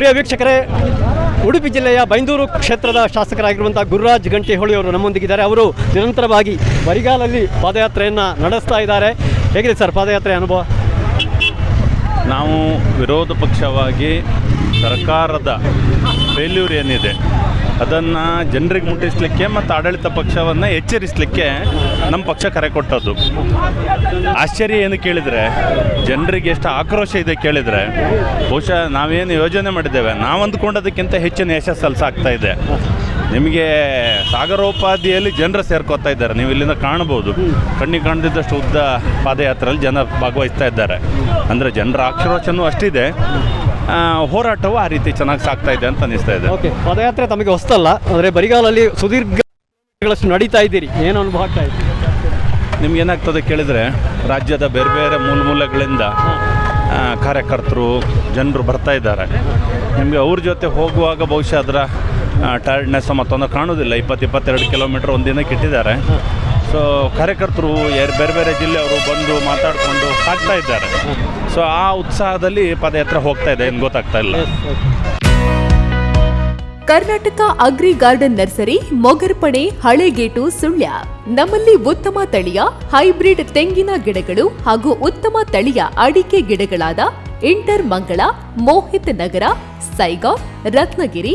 ಪ್ರಿಯ ವೀಕ್ಷಕರೇ, ಉಡುಪಿ ಜಿಲ್ಲೆಯ ಬೈಂದೂರು ಕ್ಷೇತ್ರದ ಶಾಸಕರಾಗಿರುವಂಥ ಗುರುರಾಜ್ ಗಂಟೆಹೊಳಿ ಅವರು ನಮ್ಮೊಂದಿಗಿದ್ದಾರೆ ಅವರು ನಿರಂತರವಾಗಿ ಬರಿಗಾಲಲ್ಲಿ ಪಾದಯಾತ್ರೆಯನ್ನು ನಡೆಸ್ತಾ ಇದ್ದಾರೆ. ಹೇಗಿದೆ ಸರ್ ಪಾದಯಾತ್ರೆ ಅನುಭವ? ನಾವು ವಿರೋಧ ಪಕ್ಷವಾಗಿ ಸರ್ಕಾರದ ಫೇಲ್ಯೂರ್ ಏನಿದೆ, ಅದನ್ನು ಜನರಿಗೆ ಮುಟ್ಟಿಸ್ಲಿಕ್ಕೆ ಮತ್ತು ಆಡಳಿತ ಪಕ್ಷವನ್ನು ಎಚ್ಚರಿಸಲಿಕ್ಕೆ ನಮ್ಮ ಪಕ್ಷ ಕರೆ ಕೊಟ್ಟದ್ದು. ಆಶ್ಚರ್ಯ ಏನು ಕೇಳಿದರೆ, ಜನರಿಗೆ ಎಷ್ಟು ಆಕ್ರೋಶ ಇದೆ ಕೇಳಿದರೆ, ಬಹುಶಃ ನಾವೇನು ಯೋಜನೆ ಮಾಡಿದ್ದೇವೆ, ನಾವು ಅಂದ್ಕೊಂಡದಕ್ಕಿಂತ ಹೆಚ್ಚಿನ ಯಶಸ್ಸು ಆಗ್ತಾ ಇದೆ. ನಿಮಗೆ ಸಾಗರೋಪಾದಿಯಲ್ಲಿ ಜನರು ಸೇರ್ಕೋತಾ ಇದ್ದಾರೆ, ನೀವು ಇಲ್ಲಿಂದ ಕಾಣ್ಬೋದು ಕಣ್ಣಿಗೆ ಕಾಣದಿದ್ದಷ್ಟು ಉದ್ದ ಪಾದಯಾತ್ರೆಯಲ್ಲಿ ಜನ ಭಾಗವಹಿಸ್ತಾ ಇದ್ದಾರೆ. ಅಂದರೆ ಜನರ ಆಕ್ರೋಶನೂ ಅಷ್ಟಿದೆ. ಹೋರಾಟವು ಆ ರೀತಿ ಚೆನ್ನಾಗಿ ಸಾಗ್ತಾ ಇದೆ ಅಂತ ಅನಿಸ್ತಾ ಇದೆ. ಓಕೆ ಪದಯಾತ್ರೆ ತಮಗೆ ಹೊಸ್ತಲ್ಲ ಅಂದರೆ ಬರಿಗಾಲಲ್ಲಿ ಸುದೀರ್ಘಗಳಷ್ಟು ನಡೀತಾ ಇದ್ದೀರಿ. ಏನು ಅನುಭವ ಆಗ್ತಾ ಇದೆ? ನಿಮ್ಗೆ ಏನಾಗ್ತದೆ ಕೇಳಿದರೆ ರಾಜ್ಯದ ಬೇರೆ ಬೇರೆ ಮೂಲ ಮೂಲಗಳಿಂದ ಕಾರ್ಯಕರ್ತರು ಜನರು ಬರ್ತಾ ಇದ್ದಾರೆ. ನಿಮಗೆ ಅವ್ರ ಜೊತೆ ಹೋಗುವಾಗ ಬಹುಶಃ ಅದರ ಟೈರ್ಡ್ನೆಸ್ ಮತ್ತೊಂದು ಕಾಣೋದಿಲ್ಲ ಇಪ್ಪತ್ತು ಇಪ್ಪತ್ತೆರಡು ಕಿಲೋಮೀಟ್ರ್ ಒಂದಿನಕ್ಕೆ ಇಟ್ಟಿದ್ದಾರೆ ಸೊ ಕಾರ್ಯಕರ್ತರು ಬೇರೆ ಬೇರೆ ಜಿಲ್ಲೆಯವರು ಬಂದು ಮಾತಾಡಿಕೊಂಡು ಹಾಕ್ತಾ ಇದ್ದಾರೆ. ಸೊ ಆ ಉತ್ಸಾಹದಲ್ಲಿ ಪದಯಾತ್ರೆ ಹೋಗ್ತಾ ಇದೆ ಏನು ಗೊತ್ತಾಗ್ತಾ ಇಲ್ಲ. Karnataka agri garden nursery Mogarpane Halegate, Sullia. ನಮ್ಮಲ್ಲಿ ಉತ್ತಮ ತಳಿಯ, ಹೈಬ್ರಿಡ್ ತೆಂಗಿನ ಗಿಡಗಳು ಹಾಗೂ ಉತ್ತಮ ತಳಿಯ ಅಡಿಕೆ ಗಿಡಗಳಾದ ಇಂಟರ್ ಮಂಗಳ, ಮೋಹಿತ್ ನಗರ ಸೈಗಾಂವ್ ರತ್ನಗಿರಿ